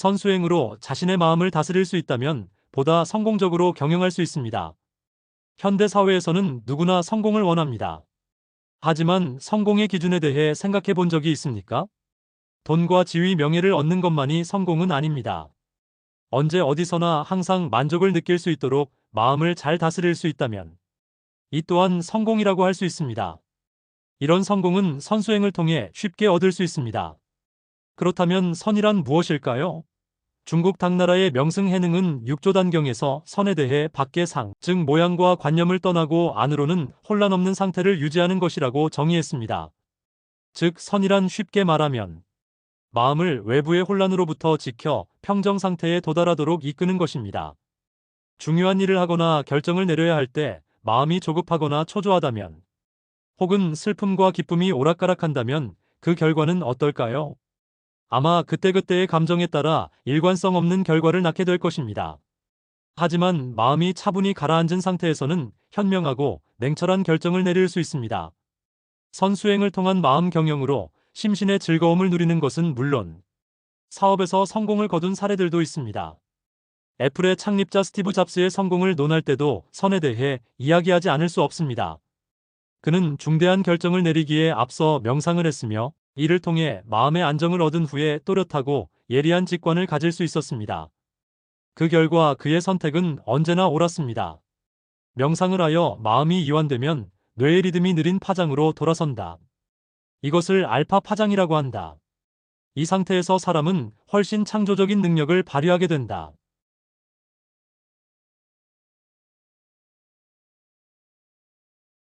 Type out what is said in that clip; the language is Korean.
선수행으로 자신의 마음을 다스릴 수 있다면 보다 성공적으로 경영할 수 있습니다. 현대 사회에서는 누구나 성공을 원합니다. 하지만 성공의 기준에 대해 생각해 본 적이 있습니까? 돈과 지위, 명예를 얻는 것만이 성공은 아닙니다. 언제 어디서나 항상 만족을 느낄 수 있도록 마음을 잘 다스릴 수 있다면 이 또한 성공이라고 할 수 있습니다. 이런 성공은 선수행을 통해 쉽게 얻을 수 있습니다. 그렇다면 선이란 무엇일까요? 중국 당나라의 명승해능은 6조 단경에서 선에 대해 밖의 상, 즉 모양과 관념을 떠나고 안으로는 혼란 없는 상태를 유지하는 것이라고 정의했습니다. 즉 선이란 쉽게 말하면 마음을 외부의 혼란으로부터 지켜 평정 상태에 도달하도록 이끄는 것입니다. 중요한 일을 하거나 결정을 내려야 할 때 마음이 조급하거나 초조하다면 혹은 슬픔과 기쁨이 오락가락한다면 그 결과는 어떨까요? 아마 그때그때의 감정에 따라 일관성 없는 결과를 낳게 될 것입니다. 하지만 마음이 차분히 가라앉은 상태에서는 현명하고 냉철한 결정을 내릴 수 있습니다. 선수행을 통한 마음 경영으로 심신의 즐거움을 누리는 것은 물론 사업에서 성공을 거둔 사례들도 있습니다. 애플의 창립자 스티브 잡스의 성공을 논할 때도 선에 대해 이야기하지 않을 수 없습니다. 그는 중대한 결정을 내리기에 앞서 명상을 했으며 이를 통해 마음의 안정을 얻은 후에 또렷하고 예리한 직관을 가질 수 있었습니다. 그 결과 그의 선택은 언제나 옳았습니다. 명상을 하여 마음이 이완되면 뇌의 리듬이 느린 파장으로 돌아선다. 이것을 알파 파장이라고 한다. 이 상태에서 사람은 훨씬 창조적인 능력을 발휘하게 된다.